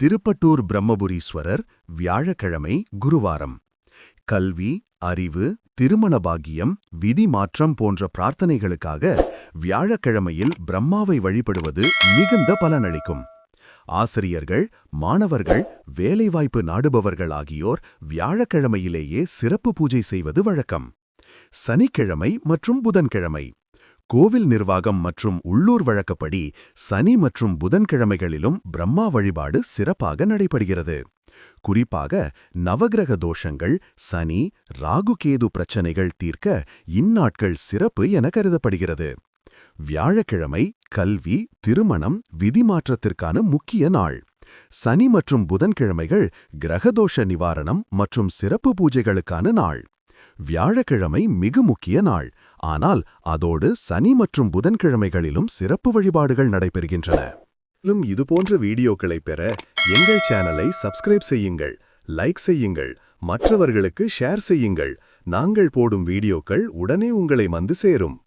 திருப்பட்டூர் பிரம்மபுரீஸ்வரர் வியாழக்கிழமை குருவாரம். கல்வி அறிவு திருமண பாகியம் விதி மாற்றம் போன்ற பிரார்த்தனைகளுக்காக வியாழக்கிழமையில் பிரம்மாவை வழிபடுவது மிகுந்த பலனளிக்கும். ஆசிரியர்கள் மாணவர்கள் வேலைவாய்ப்பு நாடுபவர்கள் ஆகியோர் வியாழக்கிழமையிலேயே சிறப்பு பூஜை செய்வது வழக்கம். சனிக்கிழமை மற்றும் புதன்கிழமை. கோவில் நிர்வாகம் மற்றும் உள்ளூர் வழக்கப்படி சனி மற்றும் புதன்கிழமைகளிலும் பிரம்மா வழிபாடு சிறப்பாக நடைபெறுகிறது. குறிப்பாக நவகிரக தோஷங்கள் சனி ராகுகேது பிரச்சனைகள் தீர்க்க இந்நாட்கள் சிறப்பு என கருதப்படுகிறது. வியாழக்கிழமை கல்வி திருமணம் விதிமாற்றத்திற்கான முக்கிய நாள். சனி மற்றும் புதன்கிழமைகள் கிரகதோஷ நிவாரணம் மற்றும் சிறப்பு பூஜைகளுக்கான நாள். வியாழக்கிழமை மிக முக்கிய நாள். ஆனால் அதோடு சனி மற்றும் புதன்கிழமைகளிலும் சிறப்பு வழிபாடுகள் நடைபெறுகின்றன. மேலும் இதுபோன்ற வீடியோக்களை பெற எங்கள் சேனலை சப்ஸ்கிரைப் செய்யுங்கள் லைக் செய்யுங்கள் மற்றவர்களுக்கு ஷேர் செய்யுங்கள். நாங்கள் போடும் வீடியோக்கள் உடனே உங்களை வந்து சேரும்.